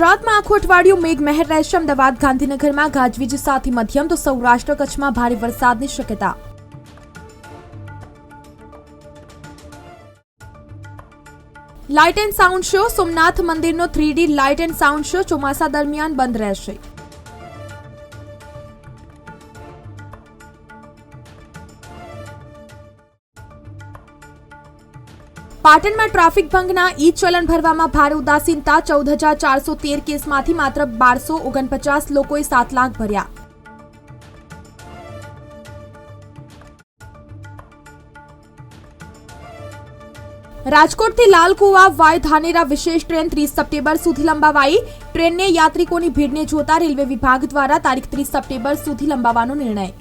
ગુજરાતમાં આખું અઠવાડિયું મેઘમહેર રહેશે અમદાવાદ, ગાંધીનગરમાં ગાજવીજ સાથે મધ્યમ તો સૌરાષ્ટ્ર કચ્છમાં ભારે વરસાદની શક્યતા. Light and sound show Somnath મંદિરનો three D light and sound show ચોમાસા દરમિયાન બંધ રહેશે. પાટણમાં ટ્રાફિક ભંગના ઈ ચલણ ભરવામાં ભારે ઉદાસીનતા, ચૌદ હજાર ચારસો તેર કેસમાંથી માત્ર બારસો ઓગણપચાસ લોકોએ સાત લાખ ભર્યા. રાજકોટથી લાલકુવા વાય ધાનેરા વિશેષ ટ્રેન ત્રીસ સપ્ટેમ્બર સુધી લંબાવાઈ. ટ્રેનને યાત્રિકોની ભીડને જોતા રેલવે વિભાગ દ્વારા તારીખ ત્રીસ સપ્ટેમ્બર સુધી લંબાવવાનો નિર્ણય.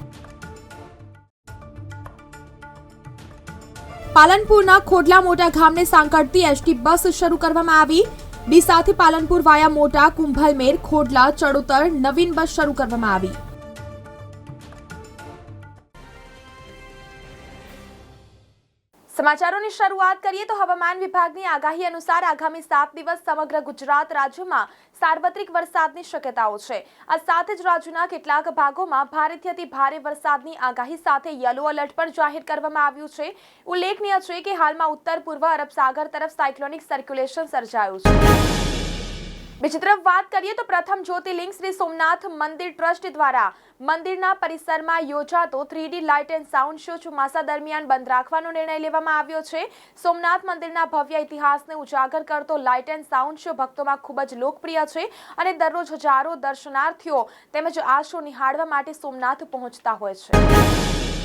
પાલનપુરના ખોડલા મોટા ગામને સાંકળતી એસટી બસ શરૂ કરવામાં આવી. ડીસાથી પાલનપુર વાયા મોટા કુંભલમેર, ખોડલા, ચડોતર નવીન બસ શરૂ કરવામાં આવી. સમાચારોની શરૂઆત કરીએ તો હવામાન વિભાગની આગાહી અનુસાર આગામી સાત દિવસ સમગ્ર ગુજરાત રાજ્યમાં સાર્વત્રિક વરસાદની શક્યતાઓ છે. આ સાથે જ રાજ્યના કેટલાક ભાગોમાં ભારેથી અતિ ભારે વરસાદની આગાહી સાથે યલો એલર્ટ પણ જાહેર કરવામાં આવ્યું છે. ઉલ્લેખનીય છે કે હાલમાં ઉત્તર પૂર્વ અરબ સાગર તરફ સાયક્લોનિક સર્ક્યુલેશન સર્જાયું છે. બીજી તરફ વાત કરીએ તો પ્રથમ જ્યોતિર્લિંગ શ્રી સોમનાથ મંદિર ટ્રસ્ટ દ્વારા મંદિરના પરિસરમાં યોજાતો three D light and sound show ચોમાસા દરમિયાન બંધ રાખવાનો નિર્ણય લેવામાં આવ્યો છે. સોમનાથ મંદિરના ભવ્ય ઇતિહાસને ઉજાગર કરતો લાઇટ એન્ડ સાઉન્ડ શો ભક્તોમાં ખૂબ જ લોકપ્રિય છે અને દરરોજ હજારો દર્શનાર્થીઓ તેમજ આ શો નિહાળવા માટે સોમનાથ પહોંચતા હોય છે.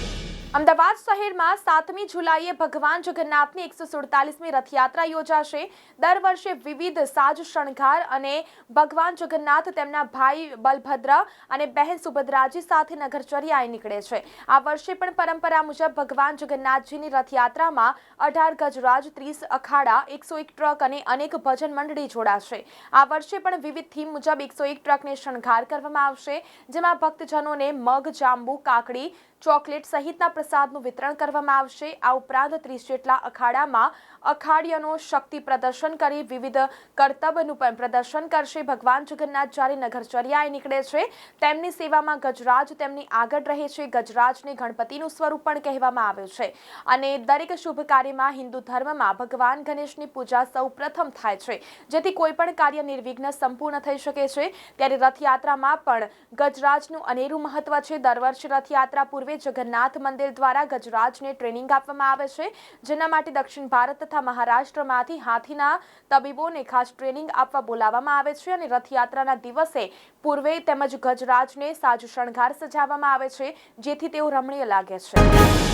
અમદાવાદ શહેરમાં સાતમી જુલાઈએ ભગવાન જગન્નાથની એકસો સુડતાલીસમી રથયાત્રા યોજાશે. દર વર્ષે વિવિધ સાજ શણગાર અને ભગવાન જગન્નાથ તેમના ભાઈ બલભદ્ર અને બહેન સુભદ્રાજી સાથે નગરચર્યાએ નીકળે છે. આ વર્ષે પણ પરંપરા મુજબ ભગવાન જગન્નાથજીની રથયાત્રામાં અઢાર ગજરાજ, ત્રીસ અખાડા, એકસો એક ટ્રક અને અનેક ભજન મંડળી જોડાશે. આ વર્ષે પણ વિવિધ થીમ મુજબ એકસો એક ટ્રકને શણગાર કરવામાં આવશે, જેમાં ભક્તજનોને મગ, જાંબુ, કાકડી ચોકલેટ સહિતના પ્રસાદનું વિતરણ કરવામાં આવશે. આ ઉપરાંત ત્રીસ જેટલા અખાડામાં અખાડિયાનો શક્તિ પ્રદર્શન કરી વિવિધ કર્તવ્યનું પણ પ્રદર્શન કરશે. ભગવાન જગન્નાથ જ્યારે નગરચર્યાએ નીકળે છે, તેમની સેવામાં ગજરાજ તેમની આગળ રહે છે. ગજરાજને ગણપતિનું સ્વરૂપ પણ કહેવામાં આવે છે. અને દરેક શુભ કાર્યમાં હિન્દુ ધર્મમાં ભગવાન ગણેશની પૂજા સૌ પ્રથમ થાય છે. જેથી કોઈ પણ કાર્ય નિર્વિઘ્ન સંપૂર્ણ થઈ શકે છે. ત્યારે રથયાત્રામાં પણ ગજરાજનું અનેરું મહત્વ છે. દર વર્ષે રથયાત્રા પૂર્વે જગન્નાથ મંદિર દ્વારા ગજરાજને ટ્રેનિંગ આપવામાં આવે છે, જેના માટે દક્ષિણ ભારત તથા મહારાષ્ટ્રમાંથી હાથીના તબીબોને ખાસ ટ્રેનિંગ આપવા બોલાવવામાં આવે છે અને રથયાત્રાના દિવસે પૂર્વે તેમજ ગજરાજને સાજ શણગાર સજાવવામાં આવે છે, જેથી તેઓ રમણીય લાગે છે.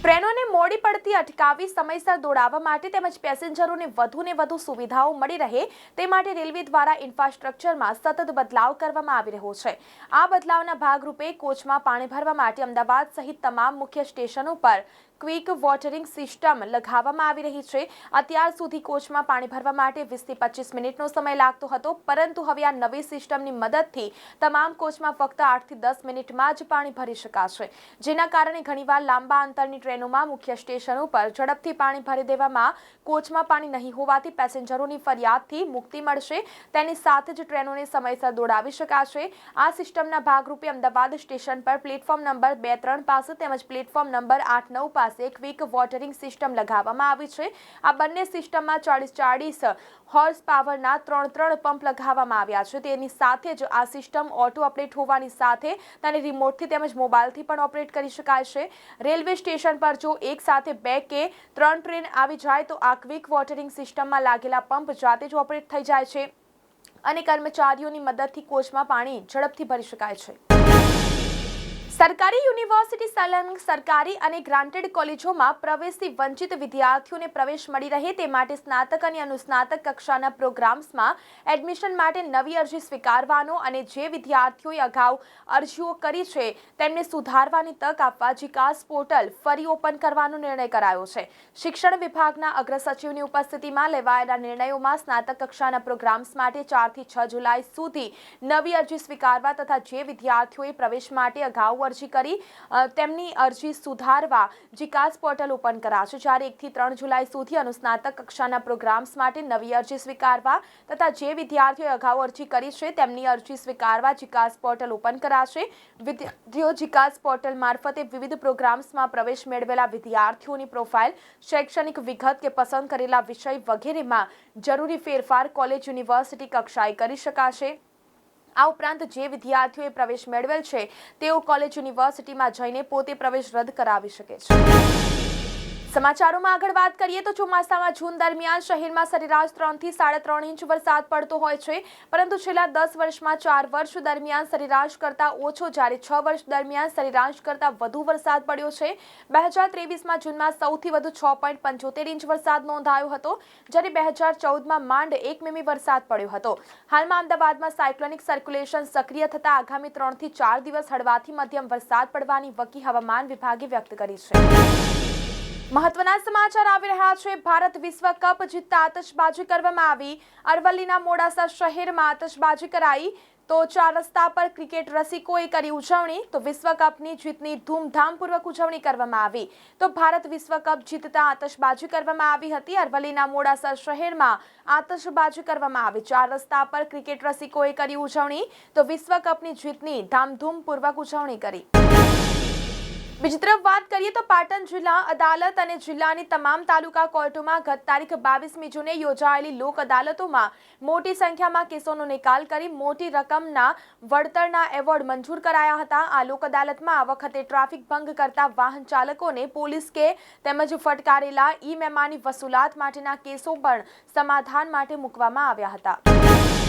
ટ્રેનોને મોડી પડતી અટકાવી સમયસર દોડાવવા માટે તેમજ પેસેન્જરોને વધુને વધુ સુવિધાઓ મળી રહે તે માટે રેલવે દ્વારા ઇન્ફ્રાસ્ટ્રક્ચરમાં સતત બદલાવ કરવામાં આવી રહ્યો છે. આ બદલાવના ભાગરૂપે કોચમાં પાણી ભરવા માટે અમદાવાદ સહિત તમામ મુખ્ય સ્ટેશનો પર ક્વિક વોટરિંગ સિસ્ટમ લગાવવામાં આવી રહી છે. અત્યાર સુધી કોચમાં પાણી ભરવા માટે વીસથી પચીસ મિનિટનો સમય લાગતો હતો, પરંતુ હવે આ નવી સિસ્ટમની મદદથી તમામ કોચમાં ફક્ત આઠથી દસ મિનિટમાં જ પાણી ભરી શકાશે. જેના કારણે ઘણીવાર લાંબા અંતરની ટ્રેનોમાં મુખ્ય સ્ટેશન ઉપર ઝડપથી પાણી ભરી દેવામાં કોચમાં પાણી નહીં હોવાથી પેસેન્જરોની ફરિયાદથી મુક્તિ મળશે. તેની સાથે જ ટ્રેનોને સમયસર દોડાવી શકાશે. આ સિસ્ટમના ભાગરૂપે અમદાવાદ સ્ટેશન પર પ્લેટફોર્મ નંબર બે ત્રણ પાસે તેમજ પ્લેટફોર્મ નંબર આઠ નવ પાસે પાસે ક્વિક વોટરિંગ સિસ્ટમ લગાવવામાં આવી છે. આ બંને સિસ્ટમમાં ચાળીસ ચાળીસ હોર્સ પાવરના ત્રણ ત્રણ પંપ લગાવવામાં આવ્યા છે. તેની સાથે જ આ સિસ્ટમ ઓટો અપડેટ હોવાની સાથે તેને રિમોટથી તેમજ મોબાઈલથી પણ ઓપરેટ કરી શકાય છે. રેલવે સ્ટેશન પર જો એક સાથે બે કે ત્રણ ટ્રેન આવી જાય તો આ ક્વિક વોટરિંગ સિસ્ટમમાં લાગેલા પંપ જાતે જ ઓપરેટ થઈ જાય છે અને કર્મચારીઓની મદદથી કોચમાં પાણી ઝડપથી ભરી શકાય છે. સરકારી યુનિવર્સિટી સંલગ્ન સરકારી અને ગ્રાન્ટેડ કોલેજોમાં પ્રવેશથી વંચિત વિદ્યાર્થીઓને પ્રવેશ મળી રહે તે માટે સ્નાતક અને અનુસ્નાતક કક્ષાના પ્રોગ્રામ્સમાં એડમિશન માટે નવી અરજી સ્વીકારવાનો અને જે વિદ્યાર્થીઓએ અગાઉ અરજીઓ કરી છે, તેમને સુધારવાની તક આપવા જીકાસ પોર્ટલ ફરી ઓપન કરવાનો નિર્ણય કરાયો છે. શિક્ષણ વિભાગના અગ્રસચિવની ઉપસ્થિતિમાં લેવાયેલા નિર્ણયોમાં સ્નાતક કક્ષાના પ્રોગ્રામ્સ માટે ચારથી છ જુલાઈ સુધી નવી અરજી સ્વીકારવા તથા જે વિદ્યાર્થીઓએ પ્રવેશ માટે અગાઉ અરજી કરી તેમની અરજી સુધારવા જીકાસ પોર્ટલ ઓપન કરાશે જ્યારે એકથી ત્રણ જુલાઈ સુધી અનુસ્નાતક કક્ષાના પ્રોગ્રામ્સ માટે નવી અરજી સ્વીકારવા તથા જે વિદ્યાર્થીઓએ અગાઉ અરજી કરી છે, તેમની અરજી સ્વીકારવા જીકાસ પોર્ટલ ઓપન કરાશે વિદ્યાર્થીઓ જીકાસ પોર્ટલ મારફતે વિવિધ પ્રોગ્રામ્સમાં પ્રવેશ મેળવેલા વિદ્યાર્થીઓની પ્રોફાઇલ, શૈક્ષણિક વિગત કે પસંદ કરેલા વિષય વગેરેમાં જરૂરી ફેરફાર કોલેજ, યુનિવર્સિટી કક્ષાએ કરી શકાશે. આ ઉપરાંત જે વિદ્યાર્થીઓએ પ્રવેશ મેળવેલ છે, તેઓ કોલેજ યુનિવર્સિટીમાં જઈને પોતે પ્રવેશ રદ કરાવી શકે છે. સમાચારોમાં આગળ વાત કરીએ તો ચોમાસામાં જૂન દરમિયાન શહેરમાં સરેરાશ ત્રણથી સાડા ત્રણ ઇંચ વરસાદ પડતો હોય છે. પરંતુ છેલ્લા દસ વર્ષમાં ચાર વર્ષ દરમિયાન સરેરાશ કરતાં ઓછો, જ્યારે છ વર્ષ દરમિયાન સરેરાશ કરતાં વધુ વરસાદ પડ્યો છે. બે હજાર ત્રેવીસમાં જૂનમાં સૌથી વધુ છ પોઈન્ટ પંચોતેર ઇંચ વરસાદ નોંધાયો હતો, જ્યારે બે હજાર ચૌદમાં માંડ એક મીમી વરસાદ પડ્યો હતો. હાલમાં અમદાવાદમાં સાયક્લોનિક સર્ક્યુલેશન સક્રિય થતા આગામી ત્રણથી ચાર દિવસ હળવાથી મધ્યમ વરસાદ પડવાની વકી હવામાન વિભાગે વ્યક્ત કરી છે. મહત્વના સમાચાર આવી રહ્યા છે. ભારત વિશ્વ કપ જીતતા આતશબાજી કરવામાં આવી. અરવલ્લીના મોડાસા શહેરમાં આતશબાજી કરાઈ. તો ચાર રસ્તા પર ક્રિકેટ રસિકોએ કરી ઉજવણી. તો વિશ્વ કપની જીતની ધૂમધામપૂર્વક ઉજવણી કરવામાં આવી. તો ભારત વિશ્વ કપ જીતતા આતશબાજી કરવામાં આવી હતી. અરવલ્લીના મોડાસા શહેરમાં આતશબાજી કરવામાં આવી. ચાર રસ્તા પર ક્રિકેટ રસિકોએ કરી ઉજવણી. તો વિશ્વ કપની જીતની ધામધૂમપૂર્વક ઉજવણી કરી. બીજી તરફ વાત કરીએ તો પાટણ જિલ્લા, અદાલત અને જિલ્લાની તમામ તાલુકા કોર્ટોમાં ગત તારીખ બાવીસમી જૂને યોજાયેલી લોક અદાલતોમાં મોટી સંખ્યામાં કેસોનો નિકાલ કરી મોટી રકમના વળતરના એવોર્ડ મંજૂર કરાયા હતા. આ લોક અદાલતમાં આ વખતે ટ્રાફિક ભંગ કરતા વાહન ચાલકોને પોલીસ કે તેમજ ફટકારેલા ઈ મેમાની વસૂલાત માટેના કેસો પણ સમાધાન માટે મૂકવામાં આવ્યા હતા.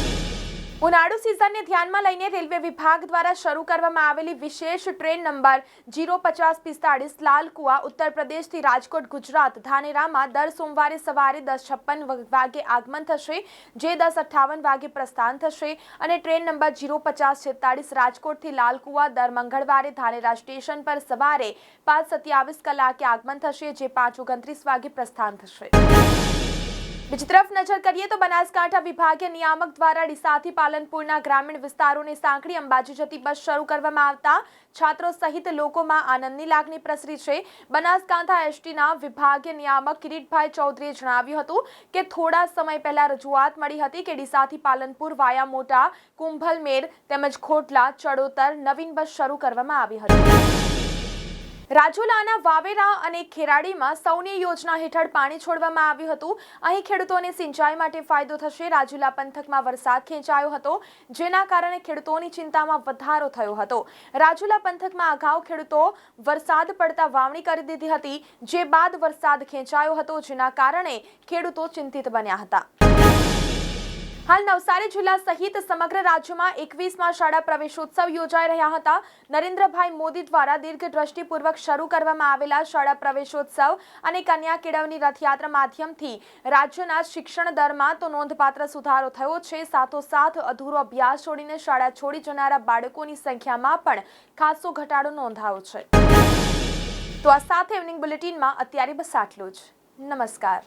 ઉનાળુ સિઝનને ધ્યાનમાં લઈને રેલવે વિભાગ દ્વારા શરૂ કરવામાં આવેલી વિશેષ ટ્રેન નંબર જીરો પચાસ પિસ્તાળીસ લાલકુવા, ઉત્તર પ્રદેશથી રાજકોટ, ગુજરાત, ધાનેરામાં દર સોમવારે સવારે દસ છપ્પન વાગે આગમન થશે, જે દસ અઠ્ઠાવન વાગે પ્રસ્થાન થશે અને ટ્રેન નંબર જીરો પચાસ છેતાળીસ રાજકોટથી લાલકુવા દર મંગળવારે ધાનેરા સ્ટેશન પર સવારે પાંચ સત્યાવીસ કલાકે આગમન થશે, જે પાંચ ઓગણત્રીસ વાગે પ્રસ્થાન થશે. બીજી તરફ નજર કરીએ તો બનાસકાંઠા વિભાગીય નિયામક દ્વારા ડીસાથી પાલનપુરના ગ્રામીણ વિસ્તારોને સાંકડી અંબાજી જતી બસ શરૂ કરવામાં આવતા છાત્રો સહિત લોકોમાં આનંદની લાગણી પ્રસરી છે. બનાસકાંઠા એસટીના વિભાગીય નિયામક કિરીટભાઈ ચૌધરીએ જણાવ્યું હતું કે થોડા સમય પહેલા રજૂઆત મળી હતી કે ડીસાથી પાલનપુર વાયા મોટા કુંભલમેર તેમજ ખોટલા ચડોતર નવીન બસ શરૂ કરવામાં આવી હતી. રાજુલાના વાવેરા અને ખેરાડીમાં સૌની યોજના હેઠળ પાણી છોડવામાં આવ્યું હતું. અહીં ખેડૂતોને સિંચાઈ માટે ફાયદો થશે. રાજુલા પંથકમાં વરસાદ ખેંચાયો હતો, જેના કારણે ખેડૂતોની ચિંતામાં વધારો થયો હતો. રાજુલા પંથકમાં અગાઉ ખેડૂતો વરસાદ પડતા વાવણી કરી દીધી હતી, જે બાદ વરસાદ ખેંચાયો હતો, જેના કારણે ખેડૂતો ચિંતિત બન્યા હતા. હાલ નવસારી જિલ્લા સહિત સમગ્ર રાજ્યમાં એકવીસમાં શાળા પ્રવેશોત્સવ યોજાઈ રહ્યા હતા. નરેન્દ્રભાઈ મોદી દ્વારા દીર્ઘદ્રષ્ટિપૂર્વક શરૂ કરવામાં આવેલા શાળા પ્રવેશોત્સવ અને કન્યા કેળવણી રથયાત્રા માધ્યમથી રાજ્યના શિક્ષણ દરમાં તો નોંધપાત્ર સુધારો થયો છે. સાથોસાથ અધૂરો અભ્યાસ છોડીને શાળા છોડી જનારા બાળકોની સંખ્યામાં પણ ખાસો ઘટાડો નોંધાયો છે. તો આ સાથે ઇવનિંગ બુલેટિનમાં અત્યારે બસ આટલું જ. નમસ્કાર.